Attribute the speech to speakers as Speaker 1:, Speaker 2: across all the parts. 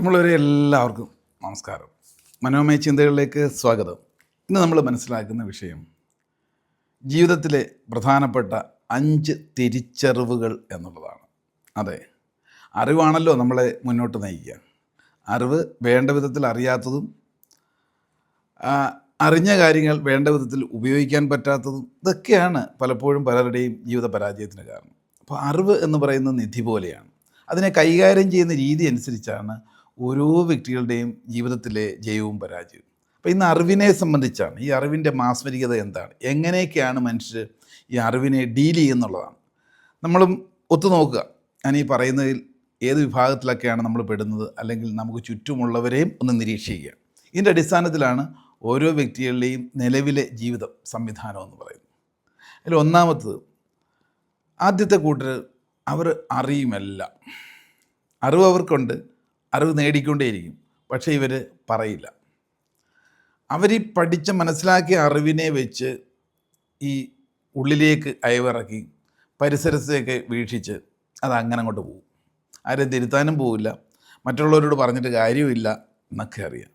Speaker 1: പ്രിയമുള്ളവരെ എല്ലാവർക്കും നമസ്കാരം. മനോമയ ചിന്തകളിലേക്ക് സ്വാഗതം. ഇന്ന് നമ്മൾ മനസ്സിലാക്കുന്ന വിഷയം ജീവിതത്തിലെ പ്രധാനപ്പെട്ട അഞ്ച് തിരിച്ചറിവുകൾ എന്നുള്ളതാണ്. അതെ അറിവാണല്ലോ നമ്മളെ മുന്നോട്ട് നയിക്കുക. അറിവ് വേണ്ട വിധത്തിൽ അറിയാത്തതും അറിഞ്ഞ കാര്യങ്ങൾ വേണ്ട വിധത്തിൽ ഉപയോഗിക്കാൻ പറ്റാത്തതും ഇതൊക്കെയാണ് പലപ്പോഴും പലരുടെയും ജീവിത പരാജയത്തിന് കാരണം. അപ്പോൾ അറിവ് എന്ന് പറയുന്ന നിധി പോലെയാണ്. അതിനെ കൈകാര്യം ചെയ്യുന്ന രീതി അനുസരിച്ചാണ് ഓരോ വ്യക്തികളുടെയും ജീവിതത്തിലെ ജയവും പരാജയവും. അപ്പോൾ ഇന്ന് അറിവിനെ സംബന്ധിച്ചാണ് ഈ അറിവിന്റെ മാസ്മരികത എന്താണ്? എങ്ങനെയൊക്കെയാണ് മനുഷ്യർ ഈ അറിവിനെ ഡീൽ ചെയ്യുന്നുള്ളതാണ്. നമ്മളും ഒത്തുനോക്കുക ഞാൻ ഈ പറയുന്നതിൽ ഏത് വിഭാഗത്തിലൊക്കെയാണ് നമ്മൾ പെടുന്നത്? അല്ലെങ്കിൽ നമുക്ക് ചുറ്റുമുള്ളവരെയും ഒന്ന് നിരീക്ഷിക്കുക. ഇതിന്റെ അടിസ്ഥാനത്തിലാണ് ഓരോ വ്യക്തികളുടെയും നിലവിലെ ജീവിതം സംവിധാനം എന്ന് പറയുന്നത്. അതിൽ ഒന്നാമത്തത് ആദ്യത്തെ കൂട്ടർ അവർ അറിയുമല്ല. അറിവ് അവർക്കുണ്ട്. അറിവ് നേടിക്കൊണ്ടേയിരിക്കും. പക്ഷേ ഇവർ പറയില്ല. അവർ ഈ പഠിച്ച മനസ്സിലാക്കിയ അറിവിനെ വെച്ച് ഈ ഉള്ളിലേക്ക് അയവിറക്കി പരിസരത്തേക്ക് വീക്ഷിച്ച് അത് അങ്ങനെ അങ്ങോട്ട് പോകും ആരെ തിരുത്താനും പോവില്ല. മറ്റുള്ളവരോട് പറഞ്ഞിട്ട് കാര്യമില്ല എന്നൊക്കെ അറിയാം.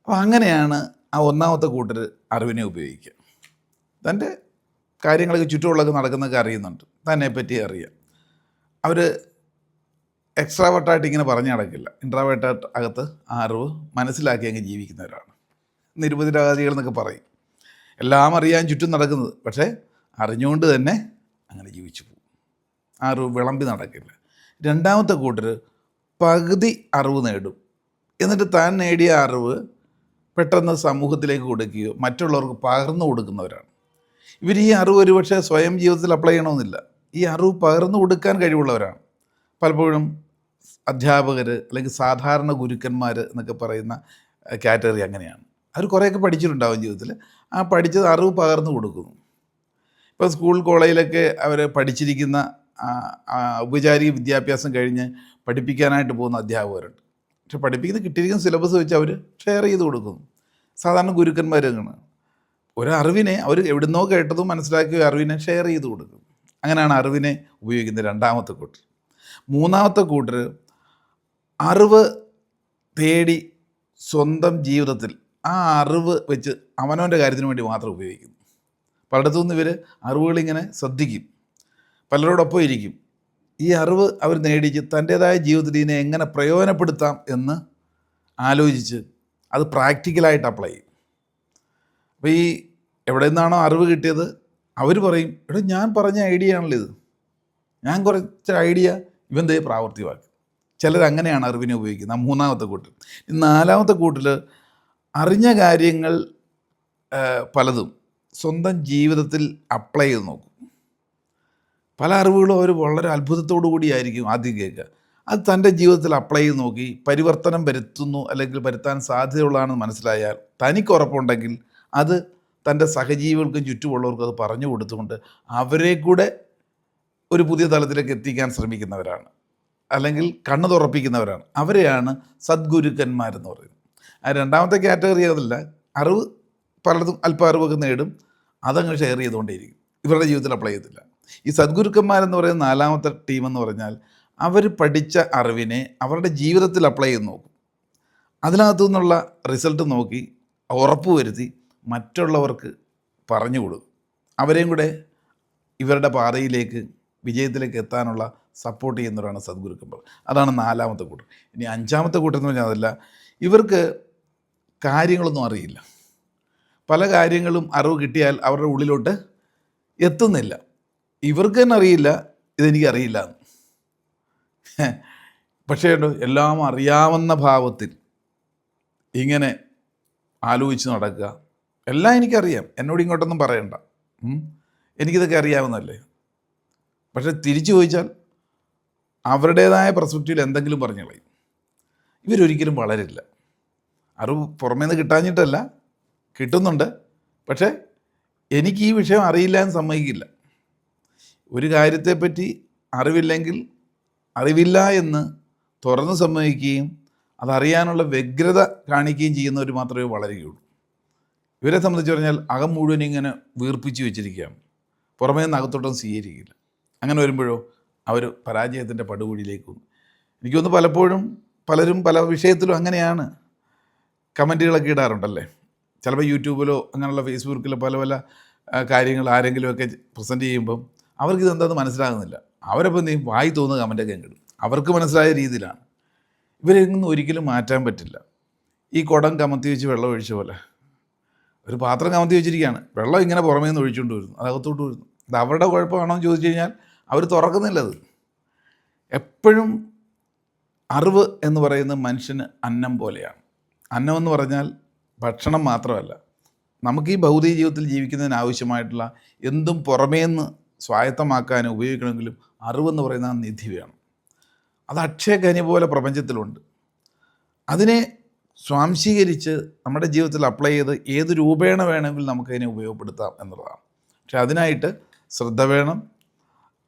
Speaker 1: അപ്പോൾ അങ്ങനെയാണ് ആ ഒന്നാമത്തെ കൂട്ടർ അറിവിനെ ഉപയോഗിക്കുക. തന്റെ കാര്യങ്ങളൊക്കെ ചുറ്റുമുള്ളതൊക്കെ നടക്കുന്നതൊക്കെ അറിയുന്നുണ്ട്. തന്നെ പറ്റി അറിയാം. അവർ എക്സ്ട്രാവേർട്ടായിട്ട് ഇങ്ങനെ പറഞ്ഞു നടക്കില്ല. ഇൻട്രാവേർട്ടായിട്ട് അകത്ത് ആ അറിവ് മനസ്സിലാക്കി അങ്ങ് ജീവിക്കുന്നവരാണ്. നിരുപതിരാഗതികൾ എന്നൊക്കെ പറയും. എല്ലാം അറിയാൻ ചുറ്റും നടക്കുന്നത്. പക്ഷേ അറിഞ്ഞുകൊണ്ട് തന്നെ അങ്ങനെ ജീവിച്ചു പോകും. ആ അറിവ് വിളമ്പി നടക്കില്ല. രണ്ടാമത്തെ കൂട്ടർ പകുതി അറിവ് നേടും. എന്നിട്ട് താൻ നേടിയ അറിവ് പെട്ടെന്ന് സമൂഹത്തിലേക്ക് കൊടുക്കുകയോ മറ്റുള്ളവർക്ക് പകർന്നു കൊടുക്കുന്നവരാണ്. ഇവർ ഈ അറിവ് ഒരുപക്ഷെ സ്വയം ജീവിതത്തിൽ അപ്ലൈ ചെയ്യണമെന്നില്ല. ഈ അറിവ് പകർന്നു കൊടുക്കാൻ കഴിവുള്ളവരാണ്. പലപ്പോഴും അധ്യാപകർ അല്ലെങ്കിൽ സാധാരണ ഗുരുക്കന്മാർ എന്നൊക്കെ പറയുന്ന കാറ്റഗറി അങ്ങനെയാണ്. അവർ കുറേയൊക്കെ പഠിച്ചിട്ടുണ്ടാവും ജീവിതത്തിൽ ആ പഠിച്ചത് അറിവ് പകർന്നു കൊടുക്കുന്നു. ഇപ്പോൾ സ്കൂൾ കോളേജിലൊക്കെ അവർ പഠിച്ചിരിക്കുന്ന ഔപചാരിക വിദ്യാഭ്യാസം കഴിഞ്ഞ് പഠിപ്പിക്കാനായിട്ട് പോകുന്ന അധ്യാപകരുണ്ട്. പക്ഷെ പഠിപ്പിക്കുന്ന കിട്ടിയിരിക്കുന്ന സിലബസ് വെച്ച് അവർ ഷെയർ ചെയ്ത് കൊടുക്കുന്നു. സാധാരണ ഗുരുക്കന്മാർ അങ്ങനെയാണ്. ഒരു അറിവിനെ അവർ എവിടുന്നോ കേട്ടതും മനസ്സിലാക്കിയ അറിവിനെ ഷെയർ ചെയ്ത് കൊടുക്കും അങ്ങനെയാണ് അറിവിനെ ഉപയോഗിക്കുന്നത് രണ്ടാമത്തെ കൂട്ടർ മൂന്നാമത്തെ കൂട്ടർ അറിവ് തേടി സ്വന്തം ജീവിതത്തിൽ ആ അറിവ് വെച്ച് അവനവന്റെ കാര്യത്തിന് വേണ്ടി മാത്രം ഉപയോഗിക്കുന്നു. പലയിടത്തു നിന്ന് ഇവർ അറിവുകളിങ്ങനെ ശ്രദ്ധിക്കും. പലരോടൊപ്പം ഇരിക്കും. ഈ അറിവ് അവർ നേടിച്ച് തന്റേതായ ജീവിതത്തിൽ ഇതിനെ എങ്ങനെ പ്രയോജനപ്പെടുത്താം എന്ന് ആലോചിച്ച് അത് പ്രാക്ടിക്കലായിട്ട് അപ്ലൈ ചെയ്യും. അപ്പോൾ ഈ എവിടെ നിന്നാണോ അറിവ് കിട്ടിയത് അവർ പറയും എടാ ഞാൻ പറഞ്ഞ ഐഡിയ ആണല്ലോ ഇത്. ഞാൻ കുറച്ച് ഐഡിയ ഇവൻ ദേ പ്രാവർത്തികമാക്കി. ചിലർ അങ്ങനെയാണ് അറിവിനെ ഉപയോഗിക്കുന്നത്. ആ മൂന്നാമത്തെ കൂട്ടിൽ. ഈ നാലാമത്തെ കൂട്ടിൽ അറിഞ്ഞ കാര്യങ്ങൾ പലതും സ്വന്തം ജീവിതത്തിൽ അപ്ലൈ ചെയ്ത് നോക്കും. പല അറിവുകളും അവർ വളരെ അത്ഭുതത്തോടു കൂടിയായിരിക്കും ആദ്യം കേൾക്കുക. അത് തന്റെ ജീവിതത്തിൽ അപ്ലൈ ചെയ്ത് നോക്കി പരിവർത്തനം വരുത്തുന്നു അല്ലെങ്കിൽ വരുത്താൻ സാധ്യതയുള്ളതാണെന്ന് മനസ്സിലായാൽ തനിക്ക് ഉറപ്പുണ്ടെങ്കിൽ അത് തന്റെ സഹജീവികൾക്കും ചുറ്റുമുള്ളവർക്കും അത് പറഞ്ഞു കൊടുത്തുകൊണ്ട് അവരെ കൂടെ ഒരു പുതിയ തലത്തിലേക്ക് എത്തിക്കാൻ ശ്രമിക്കുന്നവരാണ്. അല്ലെങ്കിൽ കണ്ണു തുറപ്പിക്കുന്നവരാണ്. അവരെയാണ് സദ്ഗുരുക്കന്മാരെന്ന് പറയുന്നത്. ആ രണ്ടാമത്തെ കാറ്റഗറി അതല്ല. അറിവ് പലതും അല്പ അറിവൊക്കെ നേടും. അതങ്ങ് ഷെയർ ചെയ്തുകൊണ്ടേയിരിക്കും. ഇവരുടെ ജീവിതത്തിൽ അപ്ലൈ ചെയ്തില്ല ഈ സദ്ഗുരുക്കന്മാരെന്ന് പറയുന്ന നാലാമത്തെ ടീം എന്ന് പറഞ്ഞാൽ അവർ പഠിച്ച അറിവിനെ അവരുടെ ജീവിതത്തിൽ അപ്ലൈ ചെയ്ത് നോക്കും. അതിനകത്തു നിന്നുള്ള റിസൾട്ട് നോക്കി ഉറപ്പ് വരുത്തി മറ്റുള്ളവർക്ക് പറഞ്ഞു കൊടുക്കും. അവരെയും കൂടെ ഇവരുടെ പാതയിലേക്ക് വിജയത്തിലേക്ക് എത്താനുള്ള സപ്പോർട്ട് ചെയ്യുന്നവരാണ് സദ്ഗുരുക്കന്മാർ അതാണ് നാലാമത്തെ കൂട്ടം ഇനി അഞ്ചാമത്തെ കൂട്ടം എന്ന് പറഞ്ഞാൽ അതല്ല ഇവർക്ക് കാര്യങ്ങളൊന്നും അറിയില്ല. പല കാര്യങ്ങളും അറിവ് കിട്ടിയാൽ അവരുടെ ഉള്ളിലോട്ട് എത്തുന്നില്ല. ഇവർക്ക് തന്നെ അറിയില്ല ഇതെനിക്ക് അറിയില്ല എന്ന്. പക്ഷേ എല്ലാം അറിയാവുന്ന ഭാവത്തിൽ ഇങ്ങനെ ആലോചിച്ച് നടക്കുക. എല്ലാം എനിക്കറിയാം. എന്നോട് ഇങ്ങോട്ടൊന്നും പറയണ്ട. എനിക്കിതൊക്കെ അറിയാവുന്നല്ലേ പക്ഷെ തിരിച്ചു ചോദിച്ചാൽ അവരുടേതായ പെർസ്പെക്റ്റീവിൽ എന്തെങ്കിലും പറഞ്ഞു കളയും ഇവരൊരിക്കലും വളരില്ല. അറിവ് പുറമേ നിന്ന് കിട്ടാഞ്ഞിട്ടല്ല കിട്ടുന്നുണ്ട്. പക്ഷേ എനിക്ക് ഈ വിഷയം അറിയില്ല എന്ന് സമ്മതിക്കില്ല. ഒരു കാര്യത്തെപ്പറ്റി അറിവില്ലെങ്കിൽ അറിവില്ല എന്ന് തുറന്ന് സമ്മതിക്കുകയും അതറിയാനുള്ള വ്യഗ്രത കാണിക്കുകയും ചെയ്യുന്നവർ മാത്രമേ വളരുകയുള്ളൂ. ഇവരെ സംബന്ധിച്ച് പറഞ്ഞാൽ അകം മുഴുവൻ ഇങ്ങനെ വീർപ്പിച്ച് വെച്ചിരിക്കുകയാണ്. പുറമേ നിന്ന് അകത്തോട്ടൊന്നും സ്വീകരിക്കില്ല. അങ്ങനെ വരുമ്പോഴോ അവർ പരാജയത്തിന്റെ പടുകുഴിയിലേക്ക് പോകും എനിക്കൊന്ന് പലപ്പോഴും പലരും പല വിഷയത്തിലും അങ്ങനെയാണ് കമന്റുകളൊക്കെ ഇടാറുണ്ടല്ലേ? ചിലപ്പോൾ യൂട്യൂബിലോ അങ്ങനെയുള്ള ഫേസ്ബുക്കിലോ പല പല കാര്യങ്ങൾ ആരെങ്കിലുമൊക്കെ പ്രസന്റ് ചെയ്യുമ്പം അവർക്ക് ഇതെന്താന്ന് മനസ്സിലാകുന്നില്ല. അവരപ്പം നീ വായി തോന്നുന്ന കമന്റൊക്കെ കിട്ടും അവർക്ക് മനസ്സിലായ രീതിയിലാണ്. ഇവരെയൊന്നും ഒരിക്കലും മാറ്റാൻ പറ്റില്ല. ഈ കുടം കമത്തി വെച്ച് വെള്ളം ഒഴിച്ച പോലെ. ഒരു പാത്രം കമത്തി വെച്ചിരിക്കുകയാണ്. വെള്ളം ഇങ്ങനെ പുറമേ നിന്ന് ഒഴിച്ചുകൊണ്ട് വരുന്നു. അത് അകത്തോട്ട് വരുന്നു. അത് അവരുടെ കുഴപ്പമാണോ എന്ന് ചോദിച്ചു കഴിഞ്ഞാൽ അവർ തുറക്കുന്നില്ല അത്. എപ്പോഴും അറിവ് എന്ന് പറയുന്നത് മനുഷ്യന് അന്നം പോലെയാണ്. അന്നം എന്ന് പറഞ്ഞാൽ ഭക്ഷണം മാത്രമല്ല. നമുക്ക് ഈ ഭൗതിക ജീവിതത്തിൽ ജീവിക്കുന്നതിന് ആവശ്യമായിട്ടുള്ള എന്തും പുറമേ നിന്ന് സ്വായത്തമാക്കാനും ഉപയോഗിക്കണമെങ്കിലും അറിവെന്ന് പറയുന്ന നിധി വേണം. അത് അക്ഷയഖനി പോലെ പ്രപഞ്ചത്തിലുണ്ട്. അതിനെ സ്വാംശീകരിച്ച് നമ്മുടെ ജീവിതത്തിൽ അപ്ലൈ ചെയ്ത് ഏത് രൂപേണ വേണമെങ്കിൽ നമുക്കതിനെ ഉപയോഗപ്പെടുത്താം എന്നുള്ളതാണ്. പക്ഷെ അതിനായിട്ട് ശ്രദ്ധ വേണം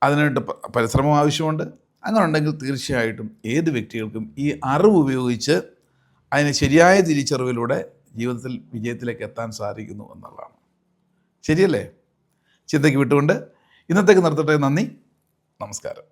Speaker 1: അതിനായിട്ട് പരിശ്രമം ആവശ്യമുണ്ട്. അങ്ങനെ ഉണ്ടെങ്കിൽ തീർച്ചയായിട്ടും ഏത് വ്യക്തികൾക്കും ഈ അറിവ് ഉപയോഗിച്ച് അതിന് ശരിയായ തിരിച്ചറിവിലൂടെ ജീവിതത്തിൽ വിജയത്തിലേക്ക് എത്താൻ സാധിക്കുന്നു എന്നുള്ളതാണ്. ശരിയല്ലേ? ചിന്തയ്ക്ക് വിട്ടുകൊണ്ട് ഇന്നത്തേക്ക് നിർത്തട്ടെ. നന്ദി. നമസ്കാരം.